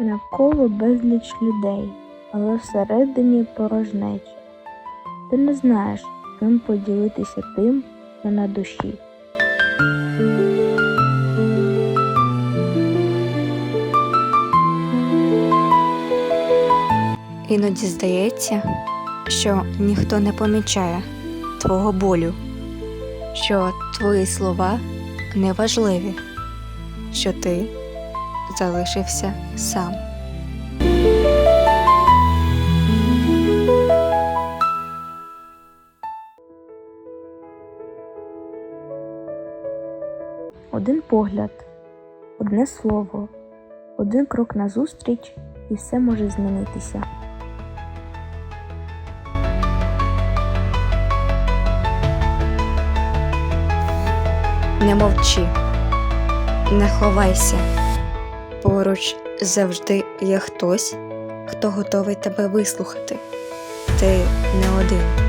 Навколо безліч людей, але всередині порожнеча. Ти не знаєш, ким поділитися тим, що на душі. Іноді здається, що ніхто не помічає твого болю, що твої слова неважливі, що ти залишився сам. Один погляд, одне слово, один крок назустріч, і все може змінитися. Не мовчи, не ховайся. Поруч завжди є хтось, хто готовий тебе вислухати. Ти не один.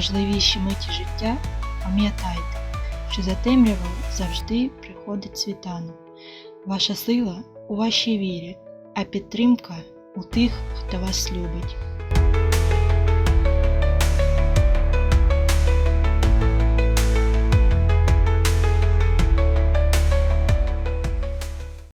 Найважливіші миті життя пам'ятайте, що за темрявою завжди приходить світанок. Ваша сила у вашій вірі, а підтримка у тих, хто вас любить.